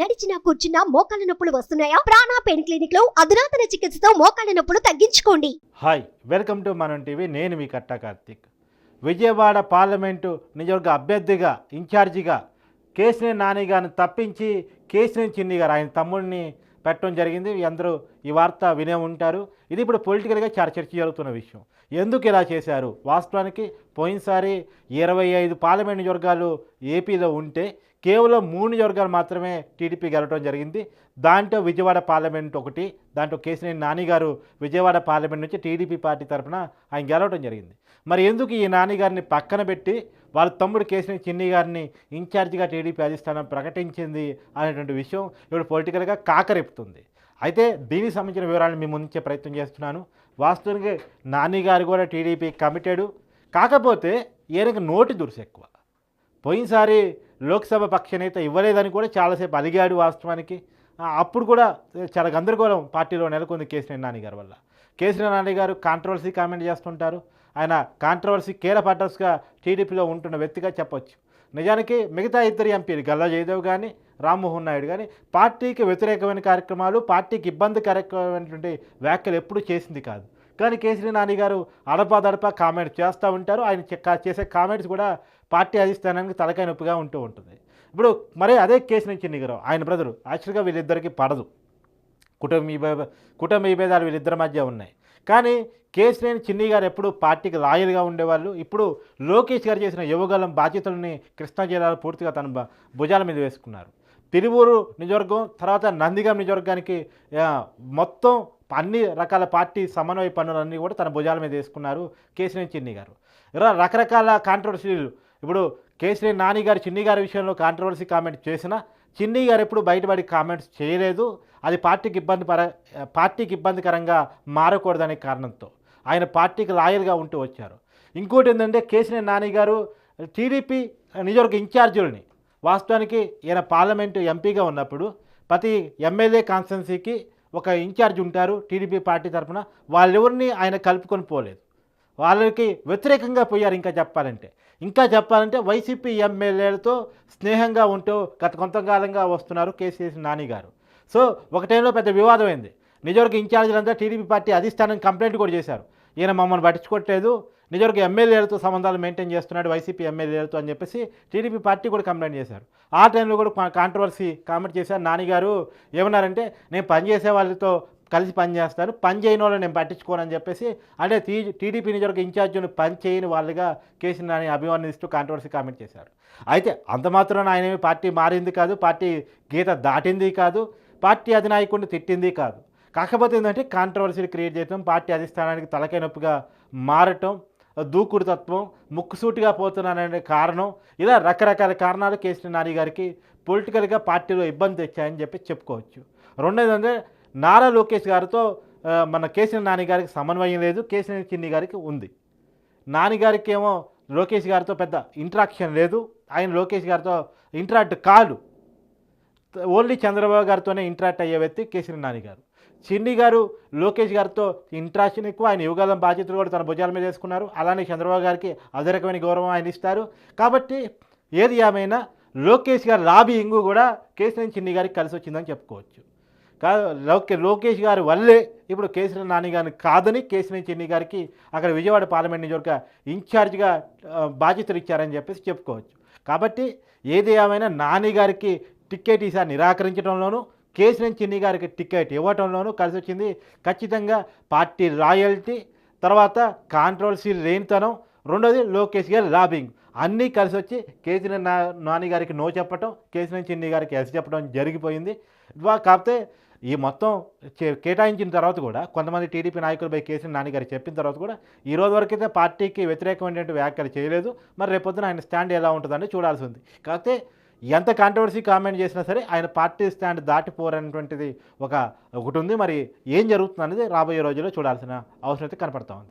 నడిచినా కూర్చున్నా మోకాళ్ళ నొప్పులు వస్తున్నాయా? ప్రాణా పెయిన్ క్లినిక్లో అధునాతన చికిత్సతో మోకాళ్ళ నొప్పులు తగ్గించుకోండి. Hi welcome to Manam TV. నేను మీ కట్టా కార్తీక్. విజయవాడ పార్లమెంటు నియోజకవర్గ అభ్యర్థిగా ఇన్ఛార్జిగా కేసుని నాని గారిని తప్పించి కేసినేని చిన్ని గారు ఆయన తమ్ముడిని పెట్టడం జరిగింది. అందరూ ఈ వార్త వినే ఉంటారు. ఇది ఇప్పుడు పొలిటికల్గా చాలా చర్చ జరుగుతున్న విషయం. ఎందుకు ఇలా చేశారు? వాస్తవానికి పోయినసారి ఇరవై ఐదు పార్లమెంట్ నియోజకవర్గాలు ఏపీలో ఉంటే కేవలం మూడు నియోజకవర్గాలు మాత్రమే టీడీపీ గెలవడం జరిగింది. దాంట్లో విజయవాడ పార్లమెంట్ ఒకటి దాంట్లో కేసినేని నాని గారు విజయవాడ పార్లమెంట్ నుంచి టీడీపీ పార్టీ తరఫున ఆయన గెలవడం జరిగింది. మరి ఎందుకు ఈ నాని గారిని పక్కన పెట్టి వాళ్ళ తమ్ముడు కేసినేని చిన్ని గారిని ఇన్ఛార్జిగా టీడీపీ అధిష్టానం ప్రకటించింది అనేటువంటి విషయం ఇప్పుడు పొలిటికల్గా కాకరెప్పుతుంది అయితే దీనికి సంబంధించిన వివరాలను మీ ముందుంచే ప్రయత్నం చేస్తున్నాను. వాస్తవానికి నాని గారు కూడా టీడీపీ కమిటెడ్. కాకపోతే ఈయనకు నోటి దురుసు ఎక్కువ. పోయినసారి లోక్సభ పక్ష నేత ఇవ్వలేదని కూడా చాలాసేపు అలిగాడు వాస్తవానికి. అప్పుడు కూడా చాలా గందరగోళం పార్టీలో నెలకొంది కేసీఆర్ నాని గారి వల్ల. కేసీఆర్ నాని గారు కాంట్రవర్సీ కామెంట్ చేస్తుంటారు. ఆయన కాంట్రవర్సీ కీల పార్టర్స్గా టీడీపీలో ఉంటున్న వ్యక్తిగా చెప్పొచ్చు. నిజానికి మిగతా ఇద్దరు ఎంపీలు గల్లా జయదేవ్ కానీ రామ్మోహన్ నాయుడు కానీ పార్టీకి వ్యతిరేకమైన కార్యక్రమాలు పార్టీకి ఇబ్బందికరమైనటువంటి వ్యాఖ్యలు ఎప్పుడూ చేసింది కాదు. కానీ కేసీఆర్ నాని గారు అడపాదడపా కామెంట్ చేస్తూ ఉంటారు. ఆయన చేసే కామెంట్స్ కూడా పార్టీ అధిష్టానానికి తలకాయ నొప్పిగా ఉంటూ ఉంటుంది. ఇప్పుడు మరి అదే కేసు నుంచి నిగరావు. ఆయన బ్రదరు యాక్చువల్గా వీళ్ళిద్దరికీ పడదు. కుటుంబ కుటుంబ విభేదాలు వీళ్ళిద్దరి మధ్య ఉన్నాయి. కానీ కేసినేని చిన్ని గారు ఎప్పుడు పార్టీకి లాయల్గా ఉండేవాళ్ళు. ఇప్పుడు లోకేష్ గారు చేసిన యువగలం బాధ్యతలని కృష్ణా జిల్లాలో పూర్తిగా తన భుజాల మీద వేసుకున్నారు. తిరువూరు నియోజకవర్గం తర్వాత నందిగాం నియోజకవర్గానికి మొత్తం అన్ని రకాల పార్టీ సమన్వయ పనులన్నీ కూడా తన భుజాల మీద వేసుకున్నారు కేసినేని చిన్ని గారు. ఇలా రకరకాల కాంట్రవర్సీలు ఇప్పుడు కేసీఆర్ నాని గారు చిన్ని గారి విషయంలో కాంట్రవర్సీ కామెంట్ చేసినా చిన్ని గారు ఎప్పుడు బయటపడి కామెంట్స్ చేయలేదు. అది పార్టీకి ఇబ్బంది పర పార్టీకి ఇబ్బందికరంగా మారకూడదనే కారణంతో ఆయన పార్టీకి లాయల్గా ఉంటూ వచ్చారు. ఇంకోటి ఏంటంటే కేసీఆర్ నాని గారు టీడీపీ నియోజకవర్గ ఇన్ఛార్జీలని వాస్తవానికి ఈయన పార్లమెంటు ఎంపీగా ఉన్నప్పుడు ప్రతి ఎమ్మెల్యే కాన్స్టెన్సీకి ఒక ఇన్ఛార్జ్ ఉంటారు టీడీపీ పార్టీ తరఫున. వాళ్ళెవరిని ఆయన కలుపుకొని పోలేదు. వాళ్ళకి వ్యతిరేకంగా పోయారు ఇంకా చెప్పాలంటే. ఇంకా చెప్పాలంటే వైసీపీ ఎమ్మెల్యేలతో స్నేహంగా ఉంటూ గత కొంతకాలంగా వస్తున్నారు కేసీఎస్ నాని గారు. సో ఒక టైంలో పెద్ద వివాదమైంది. అయింది నిజవర్గ ఇన్ఛార్జీలంతా టీడీపీ పార్టీ అధిష్టానం కంప్లైంట్ కూడా చేశారు. ఈయన మమ్మల్ని పట్టించుకోవట్లేదు నిజవర్గ ఎమ్మెల్యేలతో సంబంధాలు మెయింటైన్ చేస్తున్నాడు వైసీపీ ఎమ్మెల్యేలతో అని చెప్పేసి టీడీపీ పార్టీ కూడా కంప్లైంట్ చేశారు. ఆ టైంలో కూడా కాంట్రవర్సీ కామెంట్ చేశారు నానిగారు ఏమన్నారంటే నేను పనిచేసే వాళ్ళతో కలిసి పనిచేస్తారు పని చేయని వాళ్ళని నేను పట్టించుకోనని చెప్పేసి అంటే టీ టీడీపీ నిజవర్గ ఇన్ఛార్జిని పని చేయని వాళ్ళుగా కేసీ నాని అభివర్ణిస్తూ కాంట్రవర్సీ కామెంట్ చేశారు. అయితే అంత మాత్రం ఆయన పార్టీ మారింది కాదు. పార్టీ గీత దాటింది కాదు. పార్టీ అధినాయకుడిని తిట్టింది కాదు. కాకపోతే ఏంటంటే కాంట్రవర్సీలు క్రియేట్ చేయడం పార్టీ అధిష్టానానికి తలకై నొప్పిగా మారటం దూకుడుతత్వం ముక్కుసూటిగా పోతున్నాననే కారణం ఇలా రకరకాల కారణాలు కేసీ నాని గారికి పొలిటికల్గా పార్టీలో ఇబ్బంది తెచ్చాయని చెప్పి చెప్పుకోవచ్చు. రెండోది అంటే నారా లోకేష్ గారితో మన కేసీ నాని గారికి సమన్వయం లేదు కేసీ చిన్ని గారికి ఉంది. నాని గారికి ఏమో లోకేష్ గారితో పెద్ద ఇంట్రాక్షన్ లేదు ఆయన లోకేష్ గారితో ఇంటరాక్ట్ కాదు. ఓన్లీ చంద్రబాబు గారితోనే ఇంటరాక్ట్ అయ్యే వ్యక్తి కేసరి నాని గారు. చిన్ని గారు లోకేష్ గారితో ఇంట్రాక్షన్ ఎక్కువ ఆయన యువగాలం బాధ్యతలు కూడా తన భుజాల మీద వేసుకున్నారు. అలానే చంద్రబాబు గారికి అదే రకమైన గౌరవం ఆయన ఇస్తారు. కాబట్టి ఏది ఏమైనా లోకేష్ గారి లాబింగ్ కూడా కేసరి చిన్ని గారికి కలిసి వచ్చిందని చెప్పుకోవచ్చు. లోకేష్ గారి వల్లే ఇప్పుడు కేసీఆర్ నాని గారిని కాదని కేసీఆర్ చిన్ని గారికి అక్కడ విజయవాడ పార్లమెంట్ నియోజకవర్గ ఇన్ఛార్జ్గా బాధ్యతలు ఇచ్చారని చెప్పేసి చెప్పుకోవచ్చు. కాబట్టి ఏది ఏమైనా నాని గారికి టికెట్ ఈసారి నిరాకరించడంలోనూ కేసీఆర్ చిన్ని గారికి టికెట్ ఇవ్వటంలోనూ కలిసి వచ్చింది. ఖచ్చితంగా పార్టీ రాయల్టీ తర్వాత కాంట్రవర్సీ లేనితనం రెండోది లోకేష్ గారి లాబింగ్ అన్నీ కలిసి వచ్చి కేసీఆర్ నా నాని గారికి నో చెప్పటం కేసీఆర్ చిన్ని గారికి ఎస్ చెప్పడం జరిగిపోయింది. కాకపోతే ఈ మొత్తం చే- కేటాయించిన తర్వాత కూడా కొంతమంది టీడీపీ నాయకులపై కేసీఆర్ నాన్నగారు చెప్పిన తర్వాత కూడా ఈ రోజు వరకైతే పార్టీకి వ్యతిరేకమైనటువంటి వ్యాఖ్యలు చేయలేదు. మరి రేపొద్దున ఆయన స్టాండ్ ఎలా ఉంటుందని చూడాల్సి ఉంది. కాకపోతే ఎంత కాంట్రవర్సీ కామెంట్ చేసినా సరే ఆయన పార్టీ స్టాండ్ దాటిపోరనేటువంటిది ఒక ఒకటి ఉంది. మరి ఏం జరుగుతుంది అనేది రాబోయే రోజుల్లో చూడాల్సిన అవసరం అయితే కనపడతా ఉంది.